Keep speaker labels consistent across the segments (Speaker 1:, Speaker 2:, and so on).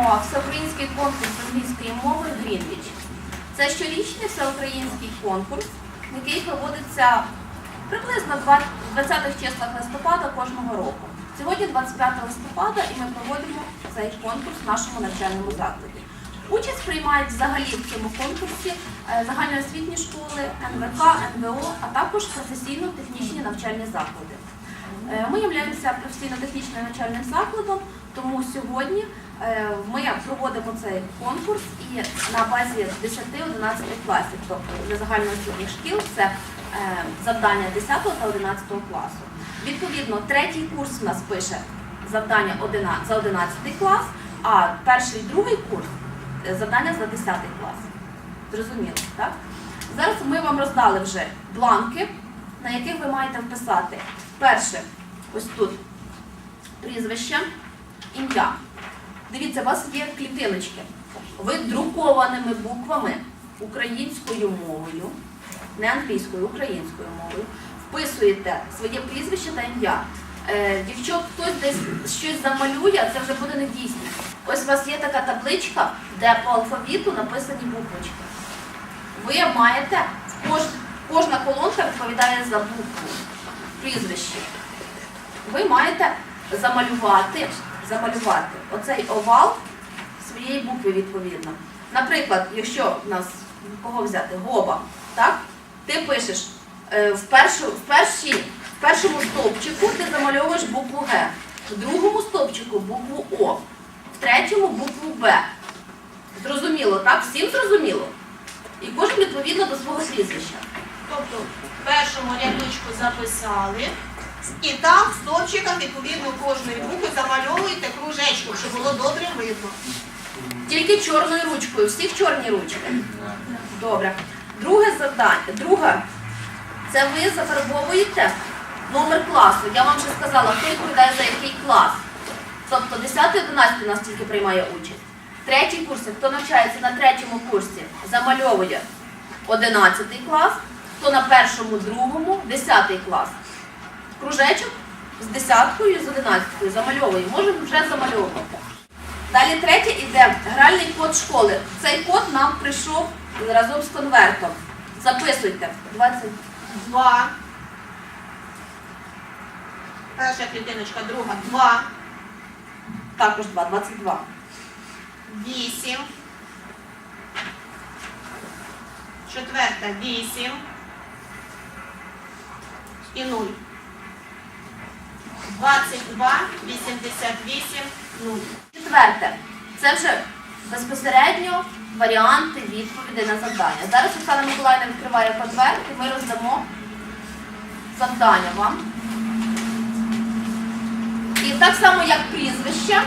Speaker 1: всеукраїнський конкурс англійської мови Грінвіч. Це щорічний всеукраїнський конкурс, який проводиться приблизно в 20-х числах листопада кожного року. Сьогодні 25 листопада і ми проводимо цей конкурс в нашому навчальному закладі. Участь приймають взагалі в цьому конкурсі е, загальноосвітні школи, НВК, НВО, а також професійно-технічні навчальні заклади. Е, Ми являємося професійно-технічним навчальним закладом, тому сьогодні е, ми проводимо цей конкурс і на базі 10-11 класів, тобто для загальноосвітніх шкіл це е, завдання 10 та 11 класу. Відповідно, третій курс в нас пише завдання за 11 клас, а перший і другий курс е, завдання за 10 клас. Зрозуміло, так? Зараз ми вам роздали вже бланки, на яких ви маєте вписати перше, ось тут прізвище, ім'я. Дивіться, у вас є клітиночки. Ви друкованими буквами українською мовою, не англійською, українською мовою, вписуєте своє прізвище та ім'я. Е, якщо хтось десь щось замалює, це вже буде недійсне. Ось у вас є така табличка, де по алфавіту написані буквочки. Ви маєте, кож, кожна колонка відповідає за букву, прізвище. Ви маєте замалювати, замалювати оцей овал своєї букви відповідно. Наприклад, якщо в нас кого взяти гоба, так? Ти пишеш е, в, першу, в, першій, в першому стовпчику ти замальовуєш букву Г, в другому стовпчику букву О, в третьому букву Б. Зрозуміло, так? Всім зрозуміло? І кожен відповідно до свого прізвища.
Speaker 2: Тобто в першому рядочку записали, і там в стовпчиках відповідно кожної букви замальовуєте кружечком, щоб було добре видно.
Speaker 1: Тільки чорною ручкою, всіх чорні ручки. Добре. Друге завдання. Друге, це ви зафарбовуєте номер класу. Я вам вже сказала, хто відповідає за який клас. Тобто 10 11 у нас тільки приймає участь. Третій курс, хто навчається на третьому курсі, замальовує 11 клас, хто на першому, другому, 10 клас. Кружечок з десяткою і з одинадцяткою замальовує. Можемо вже замальовувати. Далі третє іде гральний код школи. Цей код нам прийшов разом з конвертом. Записуйте. 20.
Speaker 2: Два. Перша клітиночка, друга. Два.
Speaker 1: Також 2, 22.
Speaker 2: Вісім. Четверта вісім. І нуль. 22, 88, 0.
Speaker 1: Четверте. Це вже безпосередньо варіанти відповідей на завдання. Зараз Оксана Миколаївна відкриває конверт і ми роздамо завдання вам. І так само, як прізвище,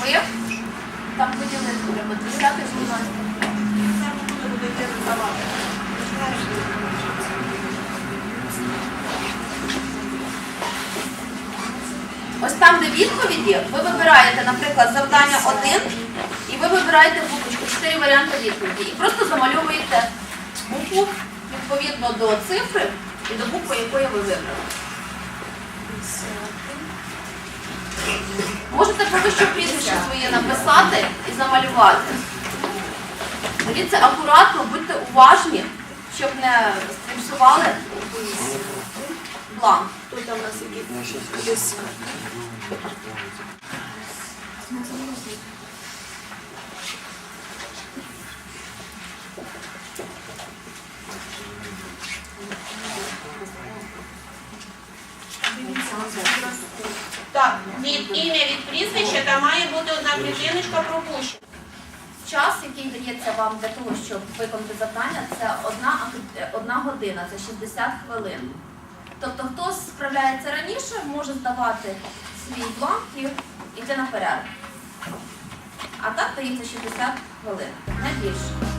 Speaker 1: ви там поділити треба 10 12.
Speaker 2: Це ми будете роздавати.
Speaker 1: Ось там, де відповіді, ви вибираєте, наприклад, завдання 1, і ви вибираєте буквочку, 4 варіанти відповіді. І просто замальовуєте букву відповідно до цифри і до букви, якої ви вибрали. Можете поки що прізвище своє написати і замалювати. Дивіться акуратно, будьте уважні, щоб не стріпсували бланк.
Speaker 2: Тут у нас які десь. Так, від ім'я від прізвища там має бути одна клітиночка пропущена.
Speaker 1: Час, який дається вам для того, щоб виконати завдання, це одна, одна година, це 60 хвилин. Тобто, хто справляється раніше, може здавати свій бланків йти на перерву. А так дається 60 хвилин. Не більше.